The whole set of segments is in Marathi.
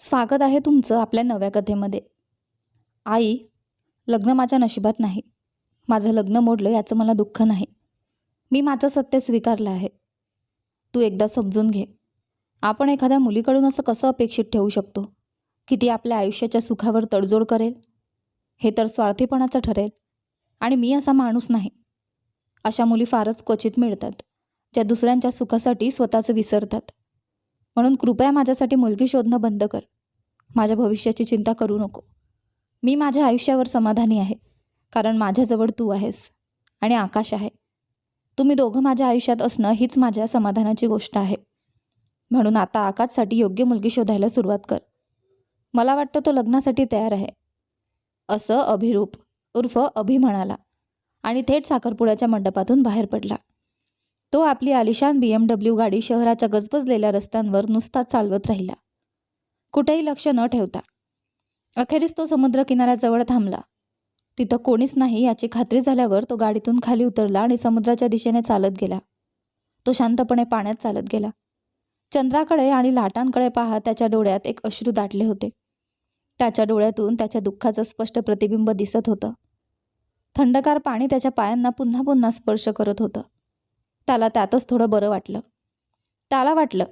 स्वागत आहे तुमचं आपल्या नव्या कथेमध्ये. आई लग्न माझ्या नशिबात नाही. माझं लग्न मोडलं याचं मला दुःख नाही. मी माझं सत्य स्वीकारलं आहे. तू एकदा समजून घे. आपण एखाद्या मुलीकडून असं कसं अपेक्षित ठेवू शकतो? की ती आपल्या आयुष्याच्या सुखावर तडजोड करेल? हे तर स्वार्थीपणाचं ठरेल. आणि मी असा माणूस नाही. अशा मुली फारच क्वचित मिळतात ज्या दुसऱ्यांच्या सुखासाठी स्वतःचं विसरतात. म्हणून कृपया माझ्यासाठी मुलगी शोधणं बंद कर. माझ्या भविष्याची चिंता करू नको. मी माझ्या आयुष्यावर समाधानी आहे कारण माझ्याजवळ तू आहेस आणि आकाश आहे. तुम्ही दोघं माझ्या आयुष्यात असणं हीच माझ्या समाधानाची गोष्ट आहे. म्हणून आता आकाशसाठी योग्य मुलगी शोधायला सुरुवात कर. मला वाटतं तो लग्नासाठी तयार आहे. असं अभिरूप उर्फ अभि म्हणाला आणि थेट साखरपुड्याच्या मंडपातून बाहेर पडला. तो आपली आलिशान बी एम डब्ल्यू गाडी शहराच्या गजबजलेल्या रस्त्यांवर नुसता चालवत राहिला. कुठेही लक्ष न ठेवता. अखेरीस तो समुद्रकिनाऱ्याजवळ थांबला. तिथं कोणीच नाही याची खात्री झाल्यावर तो गाडीतून खाली उतरला आणि समुद्राच्या दिशेने चालत गेला. तो शांतपणे पाण्यात चालत गेला. चंद्राकडे आणि लाटांकडे पाहत त्याच्या डोळ्यात एक अश्रू दाटले होते. त्याच्या डोळ्यातून त्याच्या दुःखाचं स्पष्ट प्रतिबिंब दिसत होतं. थंडगार पाणी त्याच्या पायांना पुन्हा पुन्हा स्पर्श करत होतं. त्याला त्यातच थोडं बरं वाटलं. त्याला वाटलं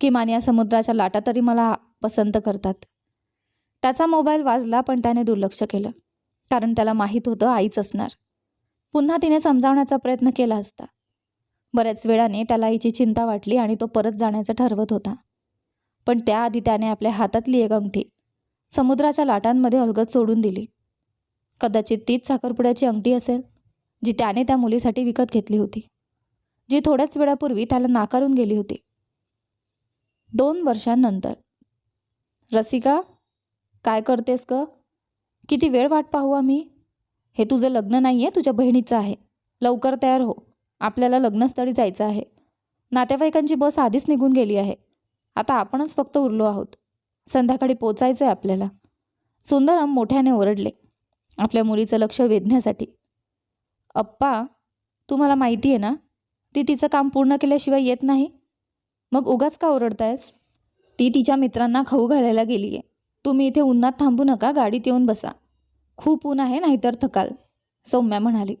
किमान या समुद्राच्या लाटा तरी मला पसंत करतात. त्याचा मोबाईल वाजला पण त्याने दुर्लक्ष केलं. कारण त्याला माहीत होतं आईच असणार. पुन्हा तिने समजावण्याचा प्रयत्न केला असता. बऱ्याच वेळाने त्याला आईची चिंता वाटली आणि तो परत जाण्याचं ठरवत होता. पण त्याआधी त्याने आपल्या हातातली एक अंगठी समुद्राच्या लाटांमध्ये हलगत सोडून दिली. कदाचित तीच साखरपुड्याची अंगठी असेल जी त्याने त्या मुलीसाठी विकत घेतली होती. जी थोड्याच वेळापूर्वी त्याला नाकारून गेली होती. दोन वर्षांनंतर. रसिका काय करतेस ग? किती वेळ वाट पाहू आम्ही? हे तुझं लग्न नाही आहे तुझ्या बहिणीचं आहे. लवकर तयार हो. आपल्याला लग्नस्थळी जायचं आहे. नातेवाईकांची बस आधीच निघून गेली आहे. आता आपणच फक्त उरलो आहोत. संध्याकाळी पोचायचं आहे आपल्याला. सुंदरम मोठ्याने ओरडले. आपल्या मुलीचं लक्ष वेधण्यासाठी. अप्पा तुम्हाला माहिती आहे ना? ती तिचं काम पूर्ण केल्याशिवाय येत नाही? मग उगाच का ओरडतायस? ती तिच्या मित्रांना खाऊ घालायला गेली आहे तुम्ही इथे उन्हात थांबू नका गाडीत येऊन बसा. खूप ऊन आहे नाहीतर थकाल सौम्या म्हणाली.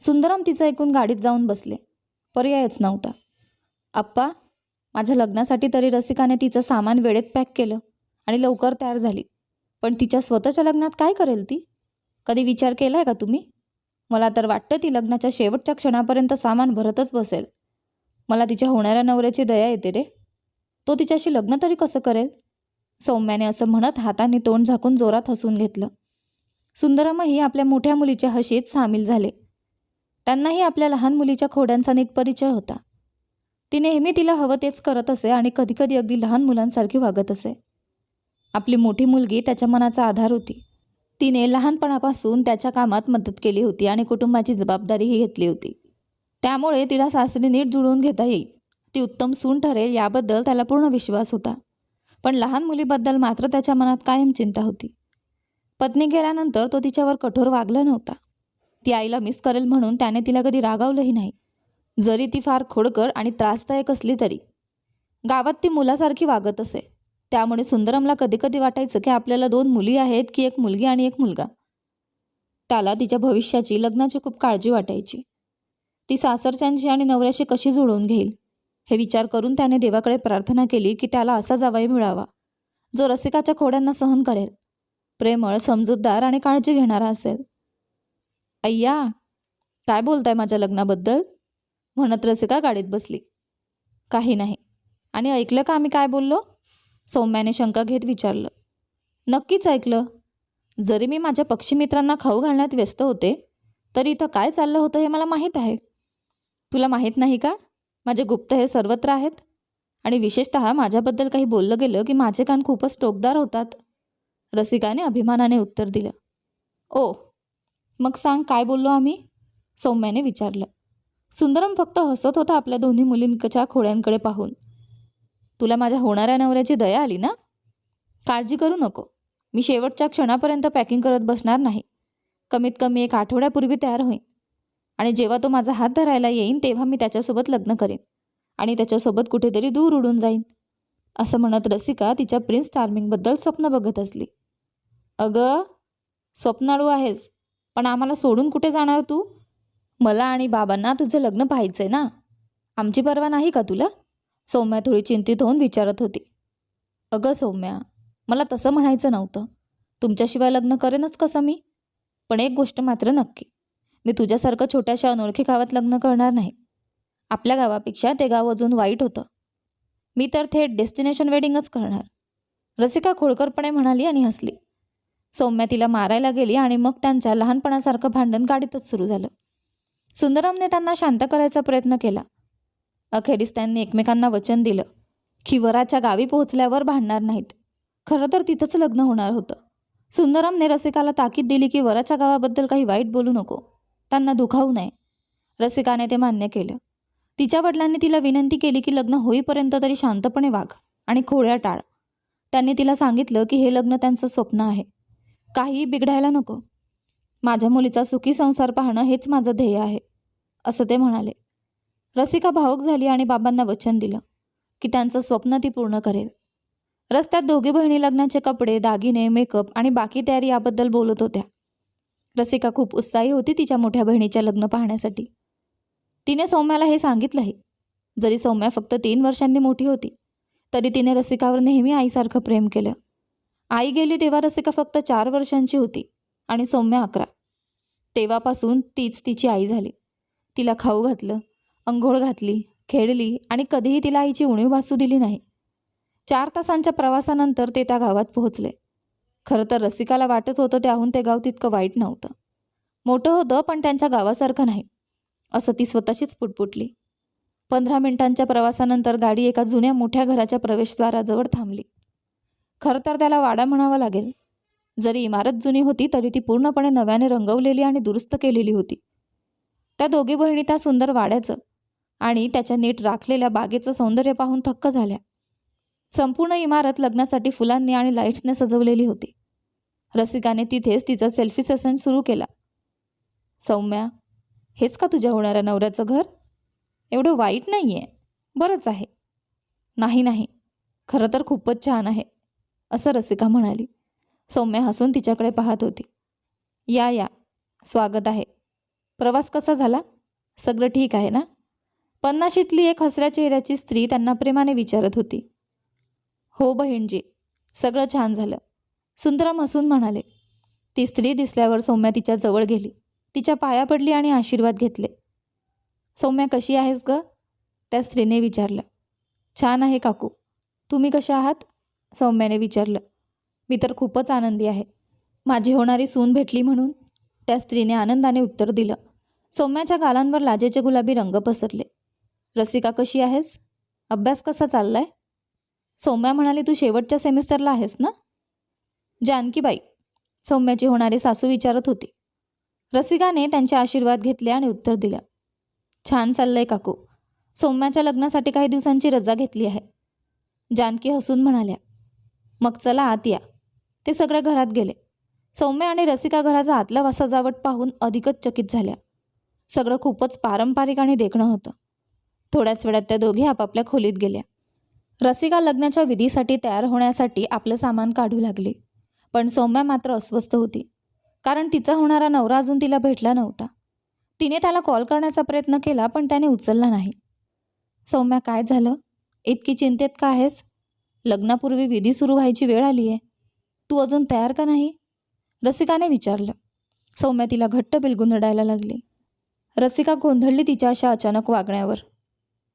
सुंदरम तिचं ऐकून गाडीत जाऊन बसले. पर्यायच नव्हता. आप्पा माझ्या लग्नासाठी तरी रसिकाने तिचं सामान वेळेत पॅक केलं आणि लवकर तयार झाली. पण तिच्या स्वतःच्या लग्नात काय करेल ती? कधी विचार केला आहे का तुम्ही? मला तर वाटतं ती लग्नाच्या शेवटच्या क्षणापर्यंत सामान भरतच बसेल. मला तिच्या होणाऱ्या नवऱ्याची दया येते रे. तो तिच्याशी लग्न तरी कसं करेल? सौम्याने असं म्हणत हाताने तोंड झाकून जोरात हसून घेतलं. सुंदरमही आपल्या मोठ्या मुलीच्या हशीत सामील झाले. त्यांनाही आपल्या लहान मुलीच्या खोड्यांचा नीट परिचय होता. ती नेहमी तिला हवं तेच करत असे आणि कधीकधी अगदी लहान मुलांसारखी वागत असे. आपली मोठी मुलगी त्याच्या मनाचा आधार होती. तिने लहानपणापासून त्याच्या कामात मदत केली होती आणि कुटुंबाची जबाबदारीही घेतली होती. त्यामुळे तिला सासरी नीट जुळवून घेता येईल. ती उत्तम सून ठरेल याबद्दल त्याला पूर्ण विश्वास होता. पण लहान मुलीबद्दल मात्र त्याच्या मनात कायम चिंता होती. पत्नी गेल्यानंतर तो तिच्यावर कठोर वागला नव्हता. ती आईला मिस करेल म्हणून त्याने तिला कधी रागावलंही नाही. जरी ती फार खोडकर आणि त्रासदायक असली तरी. गावात ती मुलासारखी वागत असे. त्यामुळे सुंदरमला कधीकधी वाटायचं की आपल्याला दोन मुली आहेत की एक मुलगी आणि एक मुलगा. त्याला तिच्या भविष्याची लग्नाची खूप काळजी वाटायची. ती सासरच्यांची आणि नवऱ्याशी कशी जुळवून घेईल? हे विचार करून त्याने देवाकडे प्रार्थना केली की त्याला असा जावाई मिळावा जो रसिकाच्या खोड्यांना सहन करेल. प्रेमळ समजूतदार आणि काळजी घेणारा असेल. अय्या काय बोलताय माझ्या लग्नाबद्दल? म्हणत रसिका गाडीत बसली. काही नाही. आणि ऐकलं का आम्ही काय बोललो? सौम्याने शंका घेत विचारलं. नक्कीच ऐकलं. जरी मी माझ्या पक्षीमित्रांना खाऊ घालण्यात व्यस्त होते तरी इथं काय चाललं होतं हे मला माहीत आहे. तुला माहीत नाही का? माझे गुप्तहेर सर्वत्र आहेत. आणि विशेषतः माझ्याबद्दल काही बोललं गेलं की माझे कान खूपच टोकदार होतात. रसिकाने अभिमानाने उत्तर दिलं. ओ मग सांग काय बोललो आम्ही? सौम्याने विचारलं. सुंदरम फक्त हसत होता आपल्या दोन्ही मुलींच्या खोड्यांकडे पाहून. तुला माझ्या होणाऱ्या नवऱ्याची दया आली ना? काळजी करू नको. मी शेवटच्या क्षणापर्यंत पॅकिंग करत बसणार नाही. कमीत कमी एक आठवड्यापूर्वी तयार होईन. आणि जेव्हा तो माझा हात धरायला येईन तेव्हा मी त्याच्यासोबत लग्न करेन. आणि त्याच्यासोबत कुठेतरी दूर उडून जाईन. असं म्हणत रसिका तिच्या प्रिन्स चार्मिंगबद्दल स्वप्न बघत असली. अगं स्वप्नाळू आहेस पण आम्हाला सोडून कुठे जाणार तू? मला आणि बाबांना तुझं लग्न पाहायचं आहे ना? आमची परवा नाही का तुला? सौम्या थोडी चिंतित होऊन विचारत होती. अगं सौम्या मला तसं म्हणायचं नव्हतं. तुमच्याशिवाय लग्न करेनच कसं मी? पण एक गोष्ट मात्र नक्की. मी तुझ्यासारखं छोट्याशा अनोळखी गावात लग्न करणार नाही. आपल्या गावापेक्षा ते गाव अजून वाईट होतं. मी तर थेट डेस्टिनेशन वेडिंगच करणार. रसिका खोडकरपणे म्हणाली आणि हसली. सौम्या तिला मारायला गेली आणि मग त्यांच्या लहानपणासारखं भांडण गाडीतच सुरू झालं. सुंदरमने त्यांना शांत करायचा प्रयत्न केला. अखेरीस त्यांनी एकमेकांना वचन दिलं. की वराच्या गावी पोहोचल्यावर भांडणार नाहीत. खरं तर तिथंच लग्न होणार होतं. सुंदरमने रसिकाला ताकीद दिली की वराच्या गावाबद्दल काही वाईट बोलू नको. त्यांना दुखावू नये. रसिकाने ते मान्य केलं. तिच्या वडिलांनी तिला विनंती केली की लग्न होईपर्यंत तरी शांतपणे वाघ आणि खोळ्या टाळ. त्यांनी तिला सांगितलं की हे लग्न त्यांचं स्वप्न आहे. काहीही बिघडायला नको. माझ्या मुलीचा सुखी संसार पाहणं हेच माझं ध्येय आहे. असं ते म्हणाले. रसिका भावूक झाली आणि बाबांना वचन दिलं की त्यांचं स्वप्न ती पूर्ण करेल. रस्त्यात दोघी बहिणी लग्नाचे कपडे दागिने मेकअप आणि बाकी तयारी याबद्दल बोलत होत्या. रसिका खूप उत्साही होती तिच्या मोठ्या बहिणीच्या लग्न पाहण्यासाठी. तिने सौम्याला हे सांगितलंही जरी सौम्या फक्त तीन वर्षांनी मोठी होती तरी तिने रसिकावर नेहमी आईसारखं प्रेम केलं. आई गेली तेव्हा रसिका फक्त चार वर्षांची होती आणि सौम्य अकरा. तेव्हापासून तीच तिची आई झाली. तिला खाऊ घातलं अंघोळ घातली खेळली आणि कधीही तिला आईची उणीव भासू दिली नाही. चार तासांच्या प्रवासानंतर ते त्या गावात पोहोचले. खरं तर रसिकाला वाटत होतं त्याहून ते गाव तितकं वाईट नव्हतं. मोठं होतं पण त्यांच्या गावासारखं नाही. असं ती स्वतःशीच पुटपुटली. पंधरा मिनिटांच्या प्रवासानंतर गाडी एका जुन्या मोठ्या घराच्या प्रवेशद्वाराजवळ थांबली. खरं तर त्याला वाडा म्हणावा लागेल. जरी इमारत जुनी होती तरी ती पूर्णपणे नव्याने रंगवलेली आणि दुरुस्त केलेली होती. त्या दोघी बहिणी त्या सुंदर वाड्याचं आणि त्याच्या नीट राखलेल्या बागेचं सौंदर्य पाहून थक्क झाल्या. संपूर्ण इमारत लग्नासाठी फुलांनी आणि लाईट्सने सजवलेली होती. रसिकाने तिथेच तिचा सेल्फी सेशन सुरू केला. सौम्या हेच का तुझ्या होणाऱ्या नवऱ्याचं घर? एवढं वाईट नाही आहे बरंच आहे. नाही नाही. खरं तर खूपच छान आहे असं रसिका म्हणाली. सौम्या हसून तिच्याकडे पाहत होती. या या. स्वागत आहे. प्रवास कसा झाला? सगळं ठीक आहे ना? पन्नाशीतली एक हसऱ्या चेहऱ्याची स्त्री त्यांना प्रेमाने विचारत होती. हो बहीणजी सगळं छान झालं सुंदरम हसून म्हणाले. ती स्त्री दिसल्यावर सौम्या तिच्या जवळ गेली. तिच्या पाया पडली आणि आशीर्वाद घेतले. सौम्या कशी आहेस ग? त्या स्त्रीने विचारलं. छान आहे काकू. तुम्ही कशा आहात? सौम्याने विचारलं. मी तर खूपच आनंदी आहे. माझी होणारी सून भेटली म्हणून. त्या स्त्रीने आनंदाने उत्तर दिलं. सौम्याच्या गालांवर लाजेचे गुलाबी रंग पसरले. रसिका कशी आहेस? अभ्यास कसा चाललाय? सौम्या म्हणाली तू शेवटच्या सेमिस्टरला आहेस ना? जानकीबाई सौम्याची होणारी सासू विचारत होती. रसिकाने त्यांचे आशीर्वाद घेतले आणि उत्तर दिलं छान चाललंय काकू. सौम्याच्या लग्नासाठी काही दिवसांची रजा घेतली आहे. जानकी हसून म्हणाल्या मग चला आत या. ते सगळे घरात गेले. सौम्य आणि रसिका घराचा आतला वा सजावट पाहून अधिकच चकित झाल्या. सगळं खूपच पारंपरिक आणि देखणं होतं. थोड्याच वेळात त्या दोघी आपापल्या खोलीत गेल्या. रसिका लग्नाच्या विधीसाठी तयार होण्यासाठी आपलं सामान काढू लागली. पण सौम्या मात्र अस्वस्थ होती. कारण तिचा होणारा नवरा अजून तिला भेटला नव्हता. तिने त्याला कॉल करण्याचा प्रयत्न केला पण त्याने उचलला नाही. सौम्या काय झालं? इतकी चिंतेत का आहेस? लग्नापूर्वी विधी सुरू व्हायची वेळ आली आहे तू अजून तयार का नाही? रसिकाने विचारलं. सौम्या तिला घट्ट बिलगून रडायला लागली. रसिका गोंधळली तिच्या अशा अचानक वागण्यावर.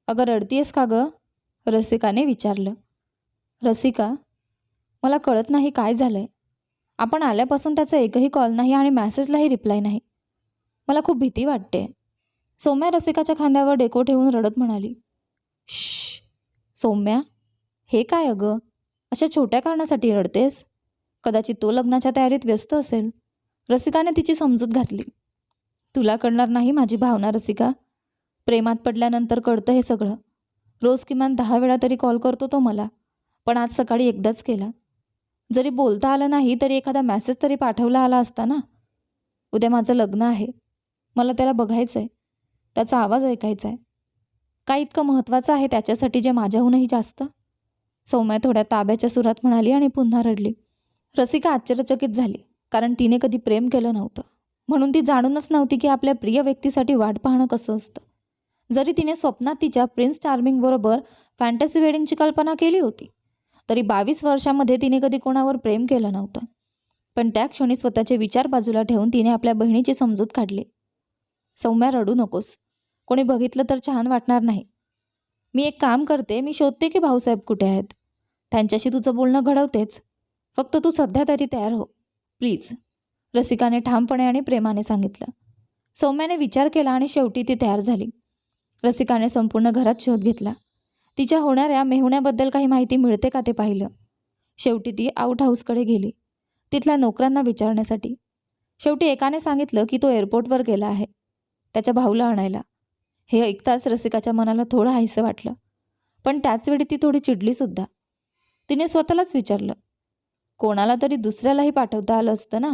अगं रडतीयस का गं? रसिकाने विचारलं. रसिका मला कळत नाही काय झालं आहे आपण आल्यापासून त्याचा एकही कॉल नाही आणि मॅसेजलाही रिप्लाय नाही. मला खूप भीती वाटते. सौम्या रसिकाच्या खांद्यावर डेको ठेवून रडत म्हणाली. श सौम्या हे काय अगं? अशा छोट्या कारणासाठी रडतेस? कदाचित तो लग्नाच्या तयारीत व्यस्त असेल. रसिकाने तिची समजूत घातली. तुला कळणार नाही माझी भावना रसिका. प्रेमात पडल्यानंतर कळतं हे सगळं. रोज किमान दहा वेळा तरी कॉल करतो तो मला पण आज सकाळी एकदाच केला. जरी बोलता आलं नाही तरी एखादा मेसेज तरी पाठवला आला असता ना? उद्या माझं लग्न आहे. मला त्याला बघायचं आहे त्याचा आवाज ऐकायचा आहे काय इतकं महत्त्वाचं आहे त्याच्यासाठी जे माझ्याहूनही जास्त? सौम्या थोड्या ताब्याच्या सुरात म्हणाली आणि पुन्हा रडली. रसिका आश्चर्यचकित झाली कारण तिने कधी प्रेम केलं नव्हतं. म्हणून ती जाणूनच नव्हती की आपल्या प्रिय व्यक्तीसाठी वाट पाहणं कसं असतं. जरी तिने स्वप्नात तिच्या प्रिन्स चार्मिंगबरोबर फॅन्टसी वेडिंगची कल्पना केली होती तरी बावीस वर्षामध्ये तिने कधी कोणावर प्रेम केलं नव्हतं. पण त्या क्षणी स्वतःचे विचार बाजूला ठेवून तिने आपल्या बहिणीची समजूत काढली. सौम्या रडू नकोस. कोणी बघितलं तर छान वाटणार नाही. मी एक काम करते मी शोधते की भाऊसाहेब कुठे आहेत. त्यांच्याशी तुझं बोलणं घडवतेच. फक्त तू सध्या तरी तयार हो. प्लीज. रसिकाने ठामपणे आणि प्रेमाने सांगितलं. सौम्याने विचार केला आणि शेवटी ती तयार झाली. रसिकाने संपूर्ण घरात शोध घेतला. तिच्या होणाऱ्या मेहुण्याबद्दल काही माहिती मिळते का ते पाहिलं. शेवटी ती आऊट हाऊसकडे गेली. तिथल्या नोकरांना विचारण्यासाठी. शेवटी एकाने सांगितलं की तो एअरपोर्टवर गेला आहे. त्याच्या भाऊला आणायला. हे ऐकताच रसिकाच्या मनाला थोडं हायसं वाटलं. पण त्याचवेळी ती थोडी चिडलीसुद्धा तिने स्वतःलाच विचारलं. कोणाला तरी दुसऱ्यालाही पाठवता आलं असतं ना?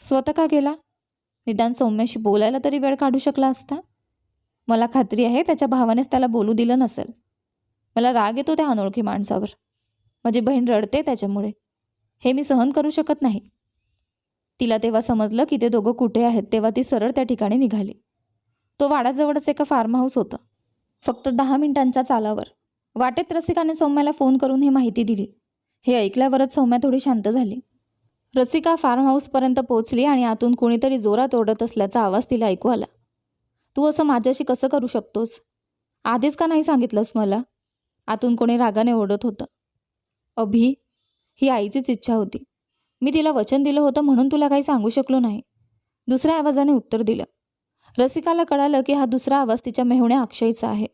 स्वतः का गेला? निदान सौम्याशी बोलायला तरी वेळ काढू शकला असता? मला खात्री आहे त्याच्या भावानेच त्याला बोलू दिलं नसेल. मला राग येतो त्या अनोळखी माणसावर. माझी बहीण रडते त्याच्यामुळे. हे मी सहन करू शकत नाही. तिला तेव्हा समजलं की ते दोघं कुठे आहेत तेव्हा ती सरळ त्या ठिकाणी निघाली. तो वाडाजवळच एका फार्म हाऊस होतं. फक्त दहा मिनिटांच्या चालावर. वाटेत रसिकाने सौम्याला फोन करून ही माहिती दिली. हे ऐकल्यावरच सौम्या थोडी शांत झाली. रसिका फार्म हाऊसपर्यंत पोहोचली आणि आतून कोणीतरी जोरात ओरडत असल्याचा आवाज तिला ऐकू आला. तू असं माझ्याशी कसं करू शकतोस? आधीच का नाही सांगितलंस मला? आतून कोणी रागाने ओढत होतं. अभि ही आईचीच इच्छा होती. मी तिला वचन दिलं होतं म्हणून तुला काही सांगू शकलो नाही. दुसऱ्या आवाजाने उत्तर दिलं. रसिकाला कळालं की हा दुसरा आवाज तिच्या मेहुण्या अक्षयचा आहे.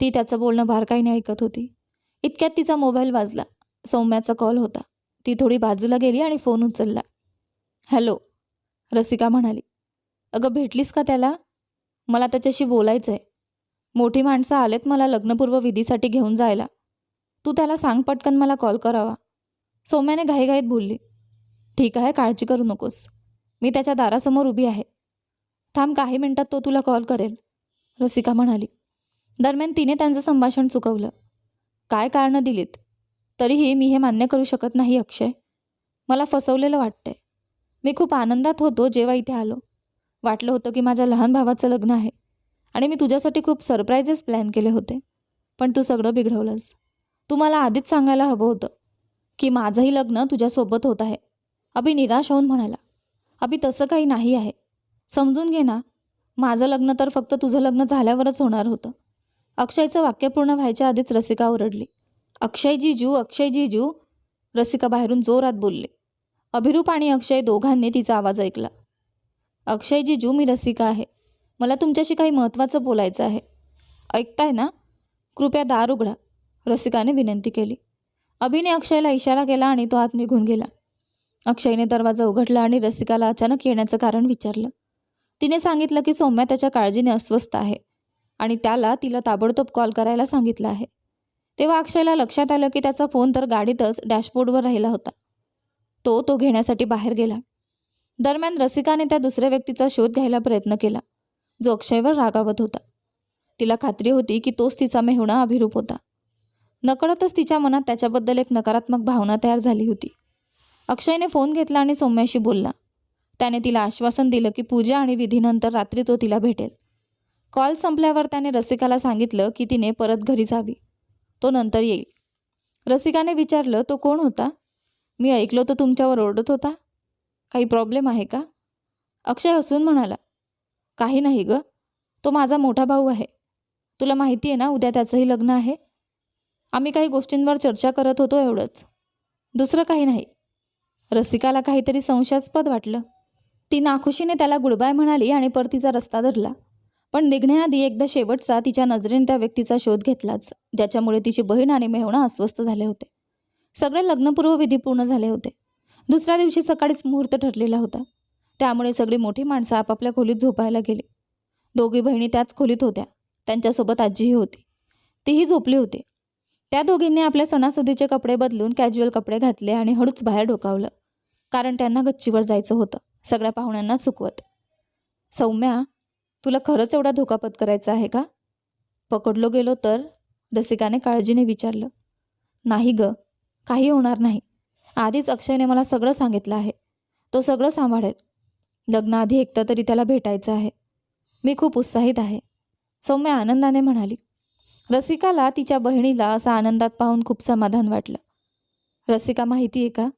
ती त्याचं बोलणं बारकाईने ऐकत होती. इतक्यात तिचा मोबाईल वाजला. सौम्याचा कॉल होता. ती थोडी बाजूला गेली आणि फोन उचलला. हॅलो रसिका म्हणाली. अगं भेटलीस का त्याला? मला त्याच्याशी बोलायचं आहे मोठी माणसं आलेत मला लग्नपूर्व विधीसाठी घेऊन जायला. तू त्याला सांग पटकन मला कॉल करावा. सौम्याने घाईघाईत बोलली ठीक आहे काळजी करू नकोस. मी त्याच्या दारासमोर उभी आहे. थांब काही मिनिटात तो तुला कॉल करेल. रसिका म्हणाली. दरम्यान तिने त्यांचं संभाषण चुकवलं. काय कारणं दिलीत? तरीही मी हे मान्य करू शकत नाही अक्षय. मला फसवलेलं वाटतंय. मी खूप आनंदात होतो जेव्हा इथे आलो. वाटलं होतं की माझ्या लहान भावाचं लग्न आहे आणि मी तुझ्यासाठी खूप सरप्राईजेस प्लॅन केले होते. पण तू सगळं बिघडवलंस. तू मला आधीच सांगायला हवं होतं की माझंही लग्न तुझ्यासोबत होत आहे. अभि निराश होऊन म्हणाला अभि तसं काही नाही आहे. समजून घे ना माझं लग्न तर फक्त तुझं लग्न झाल्यावरच होणार होतं. अक्षयचं वाक्य पूर्ण व्हायच्या आधीच रसिका ओरडली. अक्षय जीजू अक्षय जीजू रसिका बाहेरून जोरात बोलले. अभिरूप आणि अक्षय दोघांनी तिचा आवाज ऐकला. अक्षय जीजू मी रसिका आहे. मला तुमच्याशी काही महत्त्वाचं बोलायचं आहे. ऐकताय ना? कृपया दार उघडा. रसिकाने विनंती केली. अभिने अक्षयला इशारा केला आणि तो आत निघून गेला. अक्षयने दरवाजा उघडला आणि रसिकाला अचानक येण्याचं कारण विचारलं. तिने सांगितलं की सौम्या त्याच्या काळजीने अस्वस्थ आहे आणि त्याला तिला ताबडतोब कॉल करायला सांगितलं आहे. तेव्हा अक्षयला लक्षात आलं की त्याचा फोन तर गाडीतच डॅशबोर्डवर राहिला होता. तो तो घेण्यासाठी बाहेर गेला. दरम्यान रसिकाने त्या दुसऱ्या व्यक्तीचा शोध घ्यायला प्रयत्न केला. जो अक्षयवर रागावत होता. तिला खात्री होती की तोच तिचा मेहुणा अभिरूप होता. नकळतच तिच्या मनात त्याच्याबद्दल एक नकारात्मक भावना तयार झाली होती. अक्षयने फोन घेतला आणि सौम्याशी बोलला. त्याने तिला आश्वासन दिलं की पूजा आणि विधीनंतर रात्री तो तिला भेटेल. कॉल संपल्यावर त्याने रसिकाला सांगितलं की तिने परत घरी जावी. तो नंतर येईल. रसिकाने विचारलं तो कोण होता? मी ऐकलो तो तुमच्यावर ओरडत होता. काही प्रॉब्लेम आहे का? अक्षय हसून म्हणाला काही नाही गं. तो माझा मोठा भाऊ आहे. तुला माहिती आहे ना उद्या त्याचंही लग्न आहे. आम्ही काही गोष्टींवर चर्चा करत होतो एवढंच. दुसरं काही नाही. रसिकाला काहीतरी संशयास्पद वाटलं. ती नाखुशीने त्याला गुडबाय म्हणाली आणि परतीचा रस्ता धरला. पण निघण्याआधी एकदा शेवटचा तिच्या नजरेने त्या व्यक्तीचा शोध घेतलाच ज्याच्यामुळे तिची बहीण आणि मेहुणा अस्वस्थ झाले होते. सगळे लग्नपूर्व विधी पूर्ण झाले होते. दुसऱ्या दिवशी सकाळीच मुहूर्त ठरलेला होता. त्यामुळे सगळी मोठी माणसं आपापल्या खोलीत झोपायला गेली. दोघी बहिणी त्याच खोलीत होत्या. त्यांच्यासोबत आजीही होती. तीही झोपली होती. त्या दोघींनी आपल्या सणासुदीचे कपडे बदलून कॅज्युअल कपडे घातले आणि हळूच बाहेर डोकावलं. कारण त्यांना गच्चीवर जायचं होतं. सगळ्या पाहुण्यांना चुकवत. सौम्या तुला खरंच एवढा धोका पत्करायचा आहे का? पकडलो गेलो तर रसिकाने काळजीने विचारलं. नाही ग काही होणार नाही. आधीच अक्षयने मला सगळं सांगितलं आहे. तो सगळं सांभाळेल. लग्नाआधी एकदा तरी त्याला भेटायचं आहे. मी खूप उत्साहित आहे. सौम्य आनंदाने म्हणाली. रसिकाला तिच्या बहिणीला असं आनंदात पाहून खूप समाधान वाटलं. रसिका माहिती आहे का?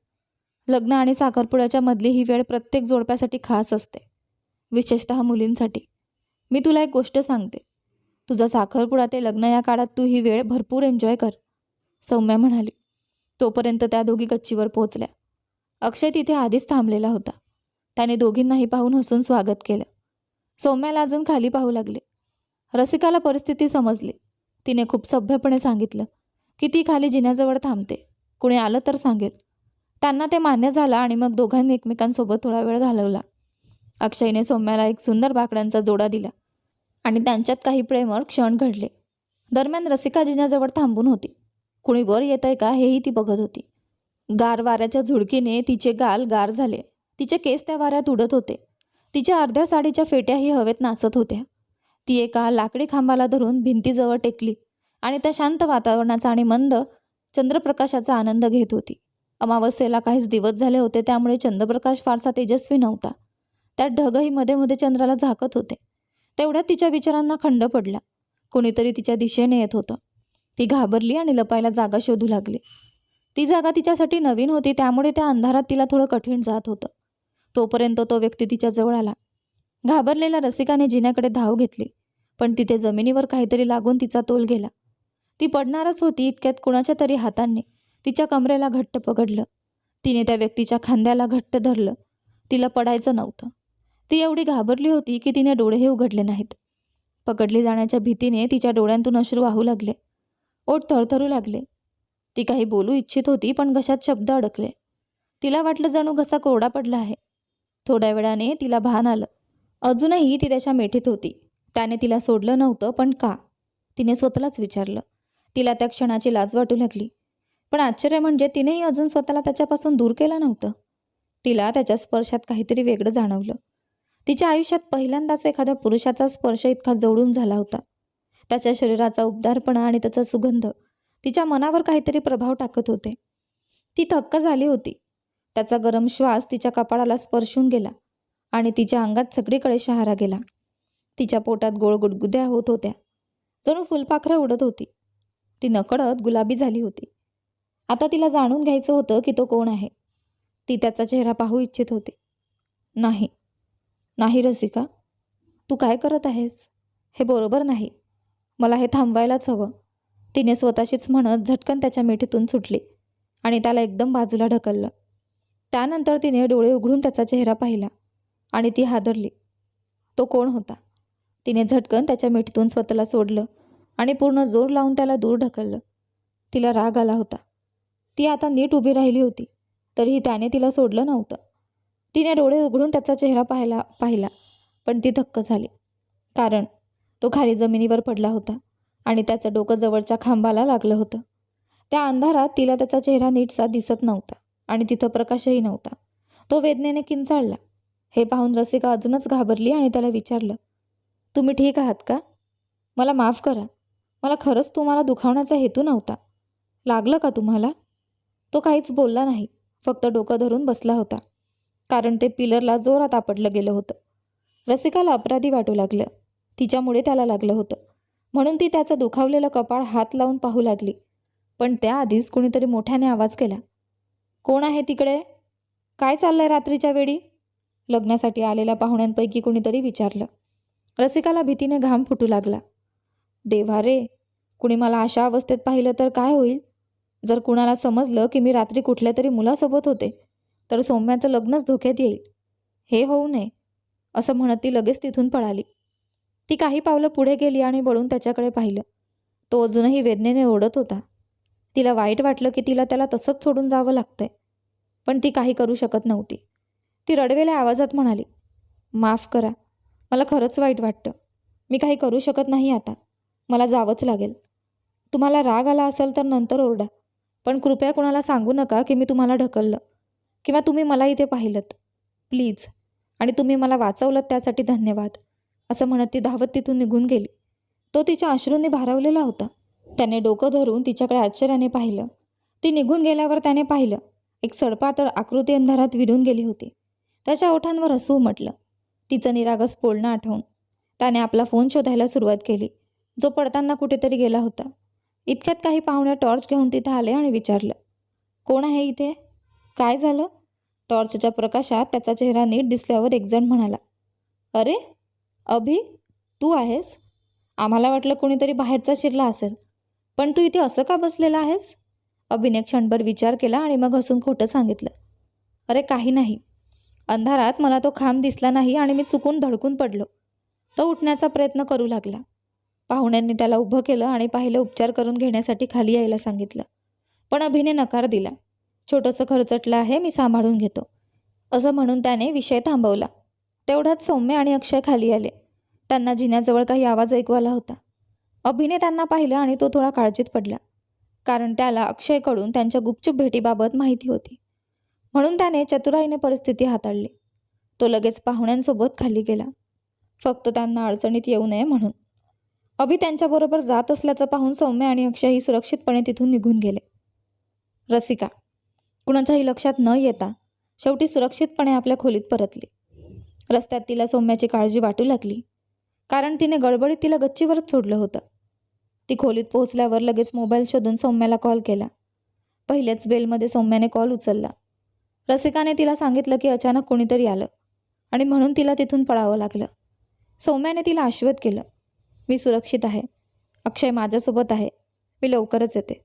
लग्न आणि साखरपुड्याच्या मधली ही वेळ प्रत्येक जोडप्यासाठी खास असते. विशेषतः मुलींसाठी. मी तुला एक गोष्ट सांगते. तुझा साखरपुडा ते लग्न या काळात तू ही वेळ भरपूर एन्जॉय कर. सौम्या म्हणाली. तोपर्यंत त्या दोघी गच्चीवर पोहोचल्या. अक्षय तिथे आधीच थांबलेला होता. त्याने दोघींनाही पाहून हसून स्वागत केलं. सौम्याला अजून खाली पाहू लागले. रसिकाला परिस्थिती समजली. तिने खूप सभ्यपणे सांगितलं की ती खाली जिन्याजवळ थांबते. कुणी आलं तर सांगेल. त्यांना ते मान्य झालं आणि मग दोघांनी एकमेकांसोबत थोडा वेळ घालवला. अक्षयने सौम्याला एक सुंदर बाकड्यांचा जोडा दिला आणि त्यांच्यात काही प्रेमळ क्षण घडले. दरम्यान रसिका जिन्याजवळ थांबून होती. कुणी वर येत आहे का हेही ती बघत होती. गार वाऱ्याच्या झुळकीने तिचे गाल गार झाले. तिचे केस त्या वाऱ्यात उडत होते. तिच्या अर्ध्या साडीच्या फेट्याही हवेत नाचत होत्या. ती एका लाकडी खांबाला धरून भिंतीजवळ टेकली आणि त्या शांत वातावरणाचा आणि मंद चंद्रप्रकाशाचा आनंद घेत होती. अमावस्येला काहीच दिवस झाले होते त्यामुळे चंद्रप्रकाश फारसा तेजस्वी नव्हता. त्यात ढगही मध्ये मध्ये चंद्राला झाकत होते. तेवढ्यात तिच्या विचारांना खंड पडला. कोणीतरी तिच्या दिशेने येत होतं. ती घाबरली आणि लपायला जागा शोधू लागली. ती जागा तिच्यासाठी नवीन होती त्यामुळे त्या अंधारात तिला थोडं कठीण जात होतं. तोपर्यंत तो व्यक्ती तिच्या जवळ आला. घाबरलेल्या रसिकाने जिन्याकडे धाव घेतली पण तिथे जमिनीवर काहीतरी लागून तिचा तोल गेला. ती पडणारच होती इतक्यात कुणाच्या तरी हातांनी तिच्या कमरेला घट्ट पकडलं. तिने त्या व्यक्तीच्या खांद्याला घट्ट धरलं. तिला पडायचं नव्हतं. ती एवढी घाबरली होती की तिने डोळेही उघडले नाहीत. पकडली जाण्याच्या भीतीने तिच्या डोळ्यांतून अश्रू वाहू लागले. ओठ थरथरू लागले. ती काही बोलू इच्छित होती पण घशात शब्द अडकले. तिला वाटलं जणू घसा कोरडा पडला आहे. थोड्या वेळाने तिला भान आलं. अजूनही ती त्याच्या मेठीत होती. त्याने तिला सोडलं नव्हतं पण का? तिने स्वतःलाच विचारलं. तिला त्या क्षणाची लाज वाटू लागली. पण आश्चर्य म्हणजे तिनेही अजून स्वतःला त्याच्यापासून दूर केलं नव्हतं. तिला त्याच्या स्पर्शात काहीतरी वेगळं जाणवलं. तिच्या आयुष्यात पहिल्यांदाच एखाद्या पुरुषाचा स्पर्श इतका जवळून झाला होता. त्याच्या शरीराचा उबदारपणा आणि त्याचा सुगंध तिच्या मनावर काहीतरी प्रभाव टाकत होते. ती थक्क झाली होती. त्याचा गरम श्वास तिच्या कपाळाला स्पर्शून गेला आणि तिच्या अंगात सगळीकडे शहारा गेला. तिच्या पोटात गोळ गुडगुद्या होत होत्या. जणू फुलपाखरं उडत होती. ती नकळत गुलाबी झाली होती. आता तिला जाणून घ्यायचं होतं की तो कोण आहे. ती त्याचा चेहरा पाहू इच्छित होती. नाही. नाही रसिका. तू काय करत आहेस? हे बरोबर नाही. मला हे थांबवायलाच हवं. तिने स्वतःशीच म्हणत झटकन त्याच्या मिठीतून सुटली आणि त्याला एकदम बाजूला ढकललं. त्यानंतर तिने डोळे उघडून त्याचा चेहरा पाहिला आणि ती हादरली. तो कोण होता? तिने झटकन त्याच्या मिठीतून स्वतःला सोडलं आणि पूर्ण जोर लावून त्याला दूर ढकललं. तिला राग आला होता. ती आता नीट उभी राहिली होती तरीही त्याने तिला सोडलं नव्हतं. तिने डोळे उघडून त्याचा चेहरा पाहिला पाहिला पण ती धक्क झाली. कारण तो खाली जमिनीवर पडला होता आणि त्याचं डोकं जवळच्या खांबाला लागलं होतं. त्या अंधारात तिला त्याचा चेहरा नीटसा दिसत नव्हता आणि तिथं प्रकाशही नव्हता. तो वेदनेने किंचाळला. हे पाहून रसिका अजूनच घाबरली आणि त्याला विचारलं तुम्ही ठीक आहात का? मला माफ करा. मला खरंच तुम्हाला दुखावण्याचा हेतू नव्हता. लागलं का तुम्हाला? तो काहीच बोलला नाही फक्त डोकं धरून बसला होता. कारण ते पिलरला जोरात आपटलं गेलं होतं. रसिकाला अपराधी वाटू लागलं. तिच्यामुळे त्याला लागलं होतं. म्हणून ती त्याचं दुखावलेलं कपाळ हात लावून पाहू लागली. पण त्याआधीच कुणीतरी मोठ्याने आवाज केला. कोण आहे तिकडे? काय चाललंय रात्रीच्या वेळी? लग्नासाठी आलेल्या पाहुण्यांपैकी कुणीतरी विचारलं. रसिकाला भीतीने घाम फुटू लागला. देवा रे कुणी मला अशा अवस्थेत पाहिलं तर काय होईल? जर कुणाला समजलं की मी रात्री कुठल्या तरी मुलासोबत होते तर सौम्याचं लग्नच धोक्यात येईल. हे होऊ नये असं म्हणत ती लगेच तिथून पळाली. ती काही पावलं पुढे गेली आणि वळून त्याच्याकडे पाहिलं. तो अजूनही वेदनेने ओढत होता. तिला वाईट वाटलं की तिला त्याला तसंच सोडून जावं लागतंय. पण ती काही करू शकत नव्हती. ती रडवेल्या आवाजात म्हणाली माफ करा. मला खरंच वाईट वाटतं. मी काही करू शकत नाही आता. मला जावंच लागेल. तुम्हाला राग आला असेल तर नंतर ओरडा. पण कृपया कुणाला सांगू नका की मी तुम्हाला ढकललं. किंवा तुम्ही मला इथे पाहिलं प्लीज. आणि तुम्ही मला वाचवलं त्यासाठी धन्यवाद. असं म्हणत ती धावत तिथून निघून गेली. तो तिच्या अश्रूंनी भारावलेला होता. त्याने डोकं धरून तिच्याकडे आश्चर्याने पाहिलं. ती निघून गेल्यावर त्याने पाहिलं एक सडपातळ आकृती अंधारात विरून गेली होती. त्याच्या ओठांवर हसू उमटलं. तिचं निरागस बोलणं आठवून त्याने आपला फोन शोधायला सुरुवात केली जो पडताना कुठेतरी गेला होता. इतक्यात काही पाहुण्या टॉर्च घेऊन तिथे आले आणि विचारलं कोण आहे इथे? काय झालं? टॉर्चच्या प्रकाशात त्याचा चेहरा नीट दिसल्यावर एकजण म्हणाला अरे अभि तू आहेस? आम्हाला वाटलं कोणीतरी बाहेरचा शिरला असेल. पण तू इथे असं का बसलेला आहेस? अभिने क्षणभर विचार केला आणि मग हसून खोटं सांगितलं. अरे काही नाही. अंधारात मला तो खांब दिसला नाही आणि मी चुकून धडकून पडलो. तो उठण्याचा प्रयत्न करू लागला. पाहुण्यांनी त्याला उभं केलं आणि पाहिलं उपचार करून घेण्यासाठी खाली यायला सांगितलं. पण अभिने नकार दिला. छोटंसं खरचटलं आहे मी सांभाळून घेतो. असं म्हणून त्याने विषय थांबवला. तेवढ्यात सौम्य आणि अक्षय खाली आले. त्यांना जिन्याजवळ काही आवाज ऐकू आला होता. अभिने त्यांना पाहिलं आणि तो थोडा काळजीत पडला कारण त्याला अक्षयकडून त्यांच्या गुपचूप भेटीबाबत माहिती होती. म्हणून त्याने चतुराईने परिस्थिती हाताळली. तो लगेच पाहुण्यांसोबत खाली गेला. फक्त त्यांना अडचणीत येऊ नये म्हणून. अभि त्यांच्याबरोबर जात असल्याचं पाहून सौम्य आणि अक्षयही सुरक्षितपणे तिथून निघून गेले. रसिका कुणाच्याही लक्षात न येता शेवटी सुरक्षितपणे आपल्या खोलीत परतली. रस्त्यात तिला सौम्याची काळजी वाटू लागली. कारण तिने गडबडीत तिला गच्चीवरच सोडलं होतं. ती खोलीत पोहोचल्यावर लगेच मोबाईल शोधून सौम्याला कॉल केला. पहिल्याच बेलमध्ये सौम्याने कॉल उचलला. रसिकाने तिला सांगितलं की अचानक कोणीतरी आलं आणि म्हणून तिला तिथून पळावं लागलं. सौम्याने तिला आश्वत केलं. मी सुरक्षित आहे. अक्षय माझ्यासोबत आहे. मी लवकरच येते.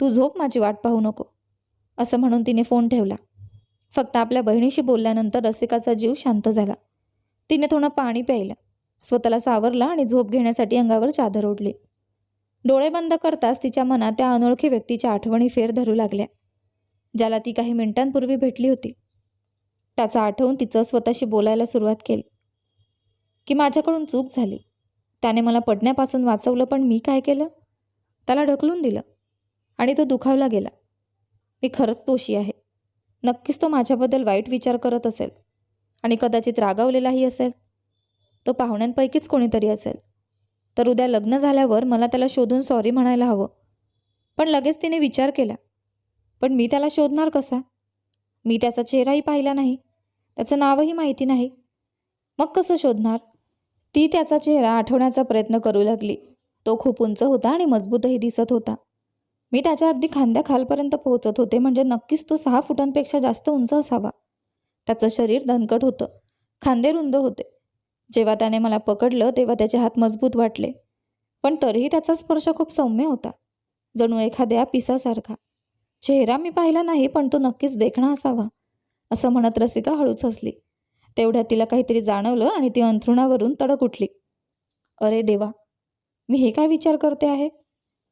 तू झोप माझी वाट पाहू नको. असं म्हणून तिने फोन ठेवला. फक्त आपल्या बहिणीशी बोलल्यानंतर रसिकाचा जीव शांत झाला. तिने थोडं पाणी प्यायलं. स्वतःला सावरला आणि झोप घेण्यासाठी अंगावर चादर ओढली. डोळे बंद करताच तिच्या मनात त्या अनोळखी व्यक्तीच्या आठवणी फेर धरू लागल्या ज्याला ती काही मिनिटांपूर्वी भेटली होती. त्याचा आठवून तिचं स्वतःशी बोलायला सुरुवात केली. की माझ्याकडून चूक झाली. त्याने मला पडण्यापासून वाचवलं पण मी काय केलं? त्याला ढकलून दिलं आणि तो दुखावला गेला. मी खरंच दोषी आहे. नक्कीच तो माझ्याबद्दल वाईट विचार करत असेल आणि कदाचित रागावलेलाही असेल. तो पाहुण्यांपैकीच कोणीतरी असेल. तर उद्या लग्न झाल्यावर मला त्याला शोधून सॉरी म्हणायला हवं. पण लगेच तिने विचार केला. पण मी त्याला शोधणार कसा? मी त्याचा चेहराही पाहिला नाही. त्याचं नावही माहिती नाही. मग कसं शोधणार? ती त्याचा चेहरा आठवण्याचा प्रयत्न करू लागली. तो खूप उंच होता आणि मजबूतही दिसत होता. मी त्याच्या अगदी खांद्या खालपर्यंत पोहोचत होते म्हणजे नक्कीच तो सहा फुटांपेक्षा जास्त उंच असावा. त्याचं शरीर दणकट होतं. खांदे रुंद होते. जेव्हा त्याने मला पकडलं तेव्हा त्याचे हात मजबूत वाटले. पण तरीही त्याचा स्पर्श खूप सौम्य होता. जणू एखाद्या पिसासारखा. चेहरा मी पाहिला नाही पण तो नक्कीच देखणा असावा असं म्हणत रसिका हळूच हसली. तेवढ्यात तिला काहीतरी जाणवलं आणि ती अंथरुणावरून तडक उठली. अरे देवा मी हे काय विचार करते आहे?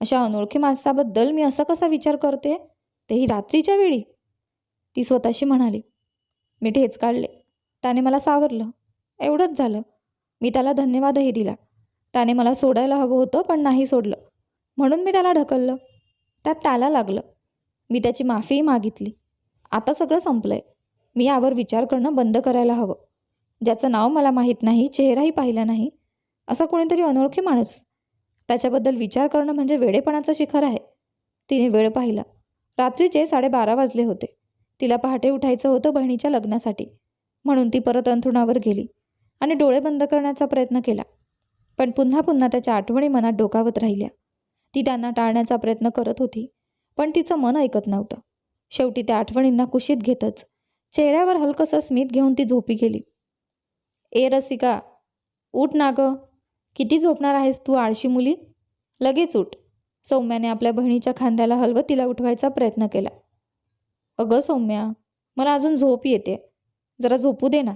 अशा अनोळखी माणसाबद्दल मी असा कसा विचार करते? तेही रात्रीच्या वेळी. ती स्वतःशी म्हणाली. मी ठेच काढले. त्याने मला सावरलं. एवढंच झालं. मी त्याला धन्यवादही दिला. त्याने मला सोडायला हवं होतं पण नाही सोडलं. म्हणून मी त्याला ढकललं. त्यात त्याला लागलं. मी त्याची माफीही मागितली. आता सगळं संपलं आहे मी यावर विचार करणं बंद करायला हवं. ज्याचं नाव मला माहीत नाही चेहराही पाहिला नाही असा कोणीतरी अनोळखी माणूस. त्याच्याबद्दल विचार करणं म्हणजे वेडेपणाचं शिखर आहे. तिने वेळ पाहिला. रात्रीचे साडेबारा वाजले होते. तिला पहाटे उठायचं होतं बहिणीच्या लग्नासाठी. म्हणून ती परत अंथरुणावर गेली. आणि डोळे बंद करण्याचा प्रयत्न केला. पण पुन्हा पुन्हा त्याच्या आठवणी मनात डोकावत राहिल्या. ती त्यांना टाळण्याचा प्रयत्न करत होती पण तिचं मन ऐकत नव्हतं. शेवटी त्या आठवणींना कुशीत घेतच चेहऱ्यावर हलकंसं स्मित घेऊन ती झोपी गेली. ए रसिका उठ ना गं. किती झोपणार आहेस तू आळशी मुली? लगेच उठ. सौम्याने आपल्या बहिणीच्या खांद्याला हलवत तिला उठवायचा प्रयत्न केला. अगं सौम्या मला अजून झोप येते जरा झोपू दे ना.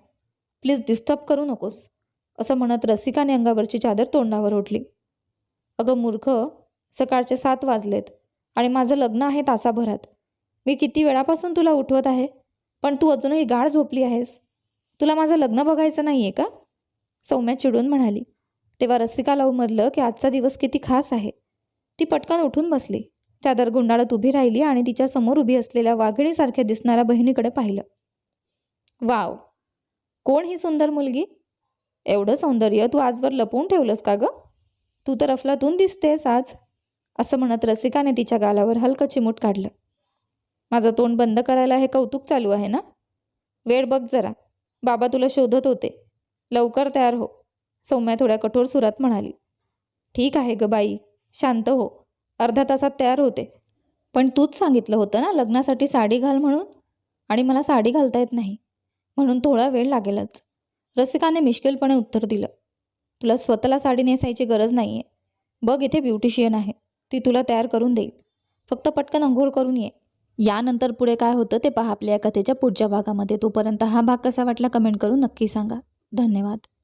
प्लीज डिस्टर्ब करू नकोस असं म्हणत रसिकाने अंगावरची चादर तोंडावर ओढली. अगं मूर्ख सकाळचे सात वाजलेत आणि माझं लग्न आहे तासाभरात. मी किती वेळापासून तुला उठवत आहे? पण तू अजूनही गाढ झोपली आहेस. तुला माझं लग्न बघायचं नाही आहे का? सौम्या चिडून म्हणाली. तेव्हा रसिकाला उमरलं की आजचा दिवस किती खास आहे. ती पटकन उठून बसली. चादर गुंडाळत उभी राहिली आणि तिच्या समोर उभी असलेल्या वाघिणीसारख्या दिसणाऱ्या बहिणीकडे पाहिलं. वाव कोण ही सुंदर मुलगी? एवढं सौंदर्य तू आजवर लपवून ठेवलंस का गं? तू तर अफलातून दिसतेस आज असं म्हणत रसिकाने तिच्या गालावर हलकं चिमूट काढलं. माझं तोंड बंद करायला हे कौतुक चालू आहे ना? वेळ बघ जरा. बाबा तुला शोधत होते. लवकर तयार हो. सौम्या थोड्या कठोर सुरात म्हणाली. ठीक आहे ग बाई. शांत हो. अर्ध्या तासात तयार होते. पण तूच सांगितलं होतं ना लग्नासाठी साडी घाल म्हणून? आणि मला साडी घालता येत नाही. म्हणून थोडा वेळ लागेलच. रसिकाने मिश्किलपणे उत्तर दिलं. तुला स्वतःला साडी नेसायची गरज नाही आहे बघ इथे ब्युटिशियन आहे. ती तुला तयार करून देईल. फक्त पटकन अंघोळ करून ये. यानंतर पुढे काय होतं ते पहा आपल्या या कथेच्या पुढच्या भागामध्ये. तोपर्यंत हा भाग कसा वाटला कमेंट करून नक्की सांगा. धन्यवाद.